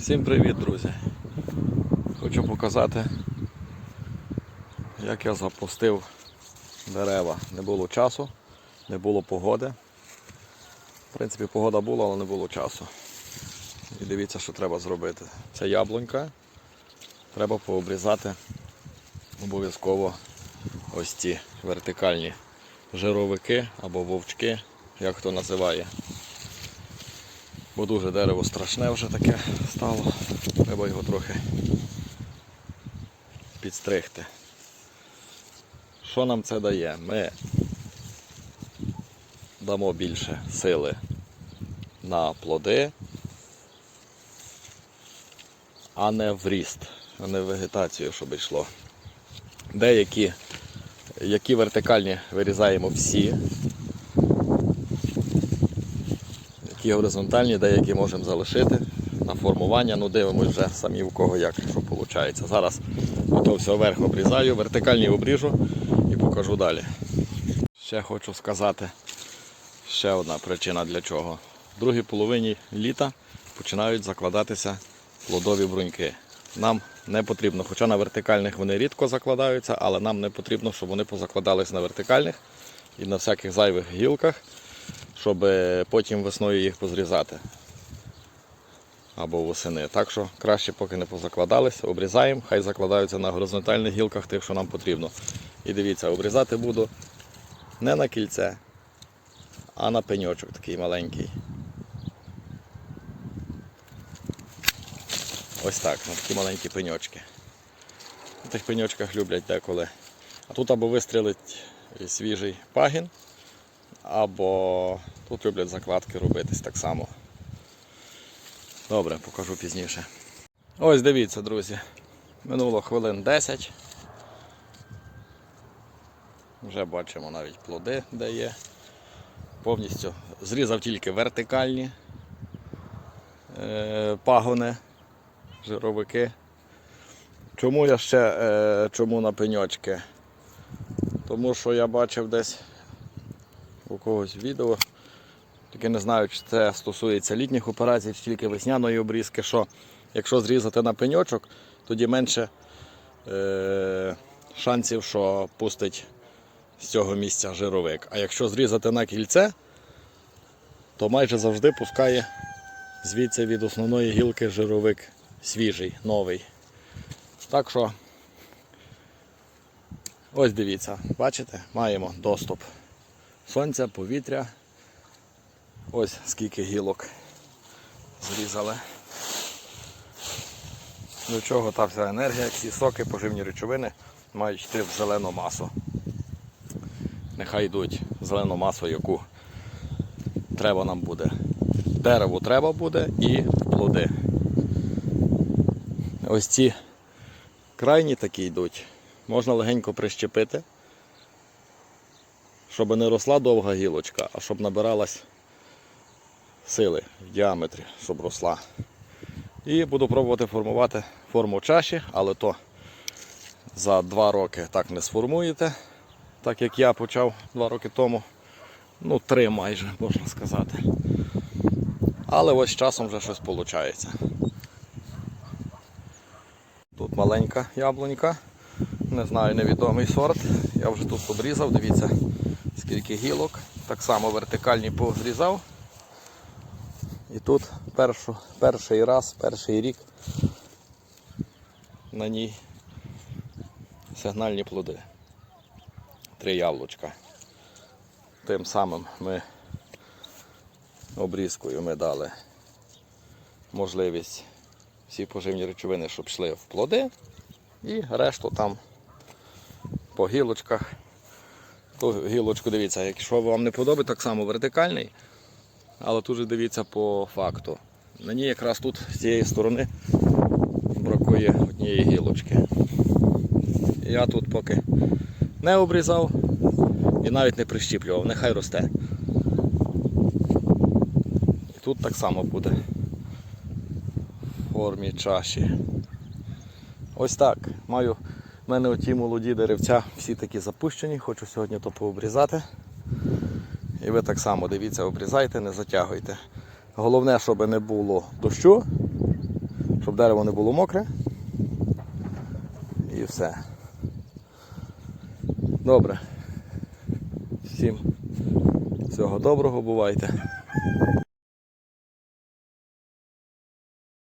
Всім привіт, друзі! Хочу показати, як я запустив дерева. Не було часу, не було погоди. В принципі, погода була, але не було часу. І дивіться, що треба зробити. Це яблунька. Треба пообрізати обов'язково ось ці вертикальні жировики або вовчки, як хто називає. Бо дуже дерево страшне вже таке стало. Треба його трохи підстригти. Що нам це дає? Ми дамо більше сили на плоди, а не в ріст, а не в вегетацію, щоб йшло. Деякі, які вертикальні вирізаємо всі, які горизонтальні, деякі можемо залишити на формування. Ну дивимось вже самі у кого як, що виходить. Зараз ото все вверх обрізаю, вертикальні обріжу і покажу далі. Ще хочу сказати, ще одна причина для чого. В другій половині літа починають закладатися плодові бруньки. Нам не потрібно, хоча на вертикальних вони рідко закладаються, але нам не потрібно, щоб вони позакладались на вертикальних і на всяких зайвих гілках щоб е, потім весною їх позрізати або восени. Так що краще, поки не позакладались, обрізаємо, хай закладаються на горизонтальних гілках тих, що нам потрібно. І дивіться, обрізати буду не на кільце, а на пеньочок такий маленький. Ось так, на такі маленькі пеньочки. На тих пеньочках люблять деколи. А тут або вистрілить свіжий пагін, або тут люблять закладки робитись так само. Добре, покажу пізніше. Ось дивіться, друзі. Минуло хвилин 10. Вже бачимо навіть плоди, де є. Повністю зрізав тільки вертикальні е, пагони, жировики. Чому я ще е, чому на пеньочки? Тому що я бачив десь у когось відео. Тільки не знаю, чи це стосується літніх операцій, чи тільки весняної обрізки, що якщо зрізати на пеньочок, тоді менше е- шансів, що пустить з цього місця жировик. А якщо зрізати на кільце, то майже завжди пускає звідси від основної гілки жировик свіжий, новий. Так що, ось дивіться, бачите, маємо доступ сонця, повітря. Ось скільки гілок зрізали. До чого та вся енергія, всі соки, поживні речовини мають йти в зелену масу. Нехай йдуть в зелену масу, яку треба нам буде. Дереву треба буде і плоди. Ось ці крайні такі йдуть. Можна легенько прищепити щоб не росла довга гілочка, а щоб набиралась сили в діаметрі, щоб росла. І буду пробувати формувати форму чаші, але то за два роки так не сформуєте, так як я почав два роки тому. Ну, три майже, можна сказати. Але ось з часом вже щось виходить. Тут маленька яблунька, не знаю, невідомий сорт. Я вже тут обрізав, дивіться, скільки гілок. Так само вертикальні позрізав. І тут першу, перший раз, перший рік на ній сигнальні плоди. Три яблучка. Тим самим ми обрізкою ми дали можливість всі поживні речовини, щоб йшли в плоди, і решту там по гілочках. Ту гілочку дивіться, якщо вам не подобається, так само вертикальний, але тут дивіться по факту. Мені якраз тут з цієї сторони бракує однієї гілочки. Я тут поки не обрізав і навіть не прищіплював, нехай росте. І тут так само буде в формі чаші. Ось так. Маю у мене оті молоді деревця всі такі запущені, хочу сьогодні то пообрізати. І ви так само дивіться, обрізайте, не затягуйте. Головне, щоб не було дощу, щоб дерево не було мокре. І все. Добре. Всім всього доброго, бувайте.